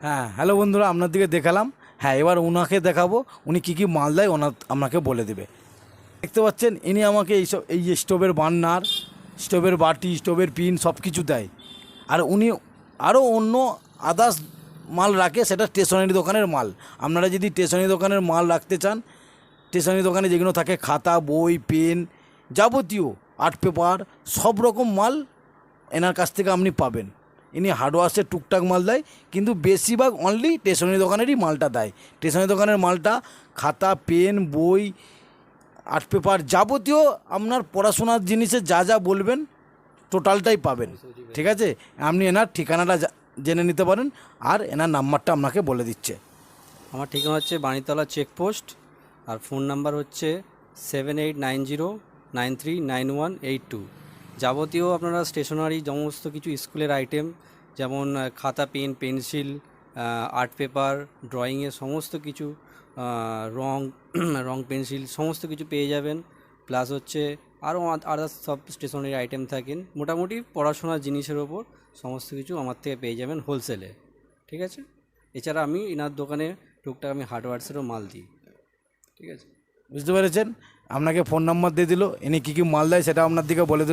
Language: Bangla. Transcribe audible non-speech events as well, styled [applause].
হ্যাঁ হ্যালো বন্ধুরা, আপনার দিকে দেখালাম। হ্যাঁ এবার ওনাকে দেখাবো, উনি কী কী মাল দেয়, ওনার আপনাকে বলে দেবে। দেখতে পাচ্ছেন, ইনি আমাকে এইসব এই যে স্টোভের বার্নার স্টোভের বাটি, স্টোভের পিন সব কিছু দেয়। আর উনি আরও অন্য আদার্স মাল রাখে, সেটা স্টেশনারি দোকানের মাল। আপনারা যদি স্টেশনারি দোকানের মাল রাখতে চান, স্টেশনারি দোকানে যেগুলো থাকে, খাতা, বই, পেন যাবতীয়, আর্ট পেপার, সব রকম মাল এনার কাছ থেকে আপনি পাবেন। ইনি হার্ডওয়ার্সের টুকটাক মাল দেয়, কিন্তু বেশিরভাগ অনলি স্টেশনারি দোকানেরই মালটা দেয়। স্টেশনারি দোকানের মালটা খাতা পেন বই আর্ট পেপার যাবতীয় আপনার পড়াশোনার জিনিসে যা যা বলবেন টোটালটাই পাবেন। ঠিক আছে? আপনি এনার ঠিকানাটা জেনে নিতে পারেন আর এনার নাম্বারটা আপনাকে বলে দিচ্ছে। আমার ঠিকানা হচ্ছে বাণীতলা চেকপোস্ট আর ফোন নাম্বার হচ্ছে seven eight nine zero nine three nine one eight two যাবতীয় আপনারা স্টেশনারি সমস্ত কিছু স্কুলের আইটেম যেমন খাতা পেন পেন্সিল আর্ট পেপার ড্রয়িংয়ের সমস্ত কিছু রং [clears throat] রং পেন্সিল সমস্ত কিছু পেয়ে যাবেন। প্লাস হচ্ছে আরও আদার্স সব স্টেশনারি আইটেম থাকেন। মোটামুটি পড়াশোনার জিনিসের ওপর সমস্ত কিছু আমার থেকে পেয়ে যাবেন হোলসেলে ঠিক আছে? এছাড়া আমি এনার দোকানে টুকটাক আমি হার্ডওয়ার্সেরও মাল দিই। ঠিক আছে? বুঝতে পেরেছেন? আপনাকে ফোন নাম্বার দিয়ে দিল। ইনি কী কী মাল দেয় সেটা আপনার দিকে বলে দিল।